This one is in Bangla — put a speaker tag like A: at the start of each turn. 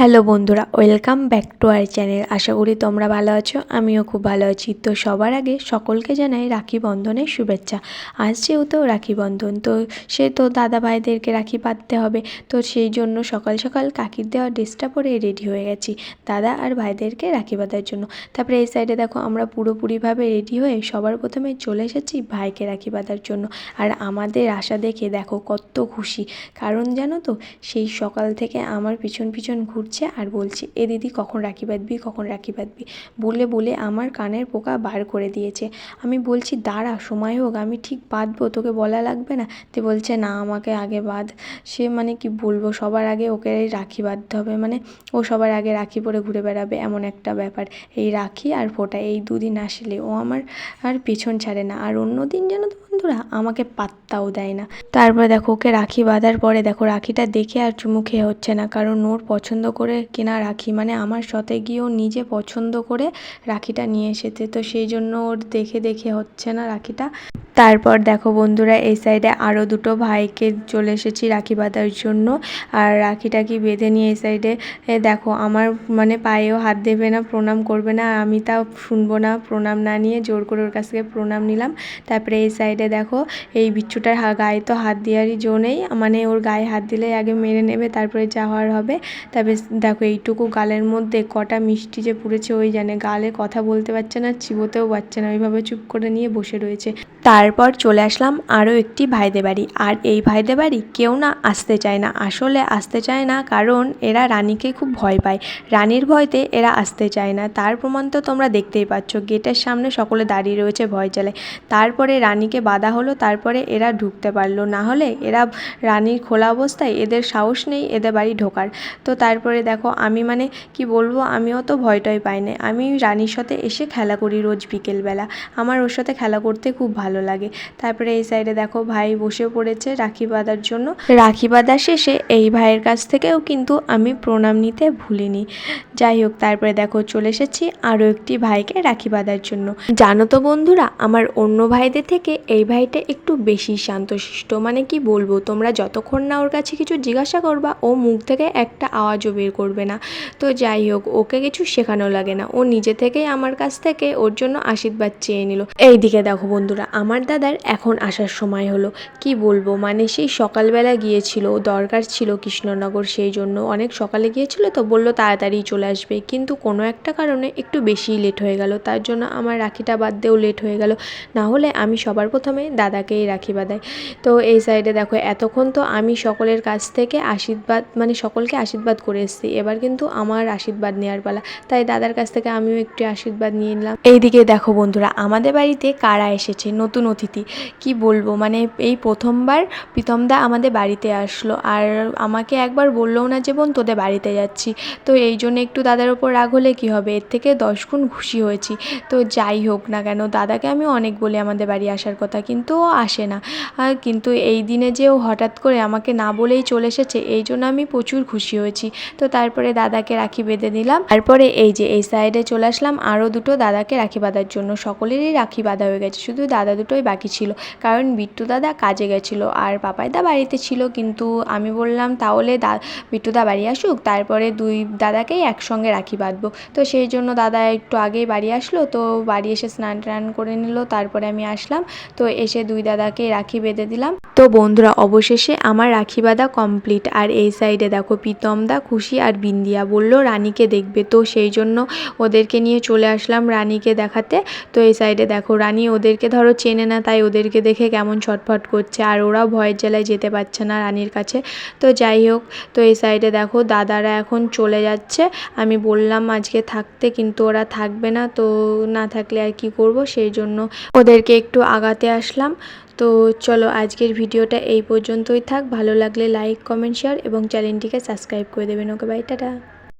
A: হ্যালো বন্ধুরা, welcome back to our channel. আশা করি তোমরা ভালো আছো, আমিও খুব ভালো আছি। তো সবার আগে সকলকে জানাই রাখি বন্ধনের শুভেচ্ছা। আজ যেহেতু রাখি বন্ধন, তো সে তো দাদা ভাইদেরকে রাখি বাঁধতে হবে। তো সেই জন্য সকাল সকাল কাকির দেওয়া ড্রেসটা পরে রেডি হয়ে গেছি, দাদা আর ভাইদেরকে রাখি বাঁধার জন্য। তারপরে এই সাইডে দেখো, আমরা পুরোপুরিভাবে রেডি হয়ে সবার প্রথমে চলে এসেছি ভাইকে রাখি বাঁধার জন্য। আর আমাদের আশা দেখে দেখো কত খুশি। কারণ জানো তো, সেই সকাল থেকে আমার পিছন পিছন ঘুরছে আর বলছে, এ দিদি কখন রাখি বাঁধবি, কখন রাখি বাঁধবি? বলে বলে আমার কানের পোকা বার করে দিয়েছে। আমি বলছি, দাঁড়া, সময় হোক, আমি ঠিক বাঁধবো, তোকে বলা লাগবে না? তো বলছে, না, আমাকে আগে বাঁধ। সে মানে কি বলব, সবার আগে ওকে রাখি বাঁধতে হবে মানে ও সবার আগে রাখি পরে ঘুরে বেড়াবে, এমন একটা ব্যাপার। এই রাখি আর ফোঁটা, এই দুদিন আসলে ও আমার আর পেছন ছাড়ে না। আর অন্য দিন যেন তো বন্ধুরা, আমাকে পাত্তাও দেয় না। তারপরে দেখো, ওকে রাখি বাঁধার পরে দেখো, রাখিটা দেখে আর চুমু খেয়ে হচ্ছে না, কারণ ওর পছন্দ করে কেনা রাখি। মানে আমার সাথে গিয়েও নিজে পছন্দ করে রাখিটা নিয়ে এসেছে। তো সেই জন্য ওর দেখে দেখে হচ্ছে না রাখিটা। তারপর দেখো বন্ধুরা, এই সাইডে আরও দুটো ভাইকে চলে এসেছি রাখি বাঁধার জন্য। আর রাখিটাকি বেঁধে নিয়ে এই সাইডে দেখো আমার মানে পায়েও হাত দেবে না, প্রণাম করবে না, আমি তাও শুনব না, প্রণাম না নিয়ে জোর করে ওর কাছ থেকে প্রণাম নিলাম। তারপরে এই সাইডে দেখো এই বিচ্ছুটার গায়ে তো হাত দেওয়ারই জো নেই মানে ওর গায়ে হাত দিলে আগে মেরে নেবে, তারপরে যাওয়ার হবে। তারপরে দেখো এইটুকু গালের মধ্যে কটা মিষ্টি যে পুড়েছে, ওই জানে, গালে কথা বলতে পারছে না, চিবোতেও পারছে না, ওইভাবে চুপ করে নিয়ে বসে রয়েছে। তারপর চলে আসলাম আরও একটি ভাইদের বাড়ি। আর এই ভাইদের বাড়ি কেউ না আসতে চায় না। আসলে আসতে চায় না কারণ এরা রানীকে খুব ভয় পায়। রানীর ভয়তে এরা আসতে চায় না। তার প্রমাণ তো তোমরা দেখতেই পাচ্ছ। গেটের সামনে সকলে দাঁড়িয়ে রয়েছে ভয় জ্বালায় তারপরে রানীকে বাধা হলো, তারপরে এরা ঢুকতে পারল। না হলে এরা রানীর খোলা অবস্থায় এদের সাহস নেই এদের বাড়ি ঢোকার। তো তারপরে দেখো, আমি মানে কি বলব, আমিও তো ভয় টয় পাই না। আমি রানীর সাথে এসে খেলা করি রোজ বিকেলবেলা। আমার ওর সাথে খেলা করতে খুব ভালো লাগে। তারপরে এই সাইডে দেখো ভাই বসে পড়েছে রাখি বাঁধার জন্য। রাখি বাঁধা শেষে এই ভাইয়ের কাছ থেকেও কিন্তু আমি প্রণাম নিতে ভুলিনি। যাই হোক, তারপরে দেখো চলে এসেছি আরও একটি ভাইকে রাখি বাঁধার জন্য। জানো তো বন্ধুরা, আমার অন্য ভাইদের থেকে এই ভাইটা একটু বেশি শান্তশিষ্ট। মানে কি বলব, তোমরা যতক্ষণ না ওর কাছে কিছু জিজ্ঞাসা করবা, ও মুখ থেকে একটা আওয়াজও বের করবে না। তো যাই হোক, ওকে কিছু শেখানো লাগে না। ও নিজে থেকেই আমার কাছ থেকে ওর জন্য আশীর্বাদ চেয়ে নিল। এইদিকে দেখো বন্ধুরা, আমার দাদার এখন আসার সময় হলো। কি বলব মানে সেই সকালবেলা গিয়েছিল, দরকার ছিল কৃষ্ণনগর, সেই জন্য অনেক সকালে গিয়েছিল তো বলল তাড়াতাড়ি চলে আসবে। কিন্তু কোনো একটা কারণে একটু বেশিই লেট হয়ে গেল, তার জন্য আমার রাখিটা বাদতেও লেট হয়ে গেল। না হলে আমি সবার প্রথমে দাদাকেই রাখি বাঁধাই। তো এই সাইডে দেখো, এতক্ষণ তো আমি সকলের কাছ থেকে আশীর্বাদ মানে সকলকে আশীর্বাদ করে এসেছি। এবার কিন্তু আমার আশীর্বাদ নেওয়ার পালা। তাই দাদার কাছ থেকে আমিও একটু আশীর্বাদ নিয়ে নিলাম। এইদিকে দেখো বন্ধুরা, আমাদের বাড়িতে কারা এসেছে? নতুন অতিথি, কি বলব? মানে এই প্রথমবার প্রীতমদা আমাদের বাড়িতে আসলো। আর আমাকে একবার বললোও না যে, বোন, তোদের বাড়িতে যাচ্ছি। তো এই জন্য একটু দাদার ওপর রাগ হলে কী হবে? এর থেকে দশ গুণ খুশি হয়েছি। তো যাই হোক না কেন, দাদাকে আমি অনেক বলি আমাদের বাড়ি আসার কথা, কিন্তু আসে না। কিন্তু এই দিনে যে ও হঠাৎ করে আমাকে না বলেই চলে এসেছে, এই জন্য আমি প্রচুর খুশি হয়েছি। তো তারপরে দাদাকে রাখি বেঁধে দিলাম তারপরে এই যে, এই সাইডে চলে আসলাম। আরও দুটো দাদাকে রাখি বাঁধার জন্য। সকলেরই রাখি বাঁধা হয়ে গেছে। শুধু দাদা দুটোই বাকি ছিল। কারণ বিট্টু দাদা কাজে গেছিল আর পাপাইদা বাড়িতে ছিল। কিন্তু আমি বললাম, তাহলে দা বিট্টুদা বাড়ি আসুক, তারপরে দুই দাদাকেই একসঙ্গে রাখি বাঁধবো। তো সেই জন্য দাদা একটু আগেই বাড়ি আসলো। তো বাড়ি এসে স্নান টান করে নিল, তারপরে আমি আসলাম। তো এসে দুই দাদাকে রাখি বেঁধে দিলাম। তো বন্ধুরা, অবশেষে আমার রাখি বাঁধা কমপ্লিট। আর এই সাইডে দেখো প্রীতমদা খুশি আর বিন্দিয়া বলল, রানীকে দেখবে। তো সেই জন্য ওদেরকে নিয়ে চলে আসলাম রানীকে দেখাতে। তো এই সাইডে দেখো, রানী ওদেরকে ধরো চেনে না, তাই ওদেরকে দেখে কেমন ছটফট করছে। আর ওরাও ভয়ের জ্বালায় যেতে পারছে না রানীর কাছে। তো যাই হোক, তো এই সাইডে দেখো, দাদারা এখন চলে যাচ্ছে। আমি বললাম আজকে থাকতে, কিন্তু ওরা থাকবে না। তো না থাকলে আর কি করব? সেই জন্য ওদেরকে একটু আগাতে আসলাম। তো চলো, আজকের ভিডিওটা এই পর্যন্তই থাক। ভালো লাগলে লাইক কমেন্ট শেয়ার এবং চ্যানেলটিকে সাবস্ক্রাইব করে দেবেন। Okay bye tata.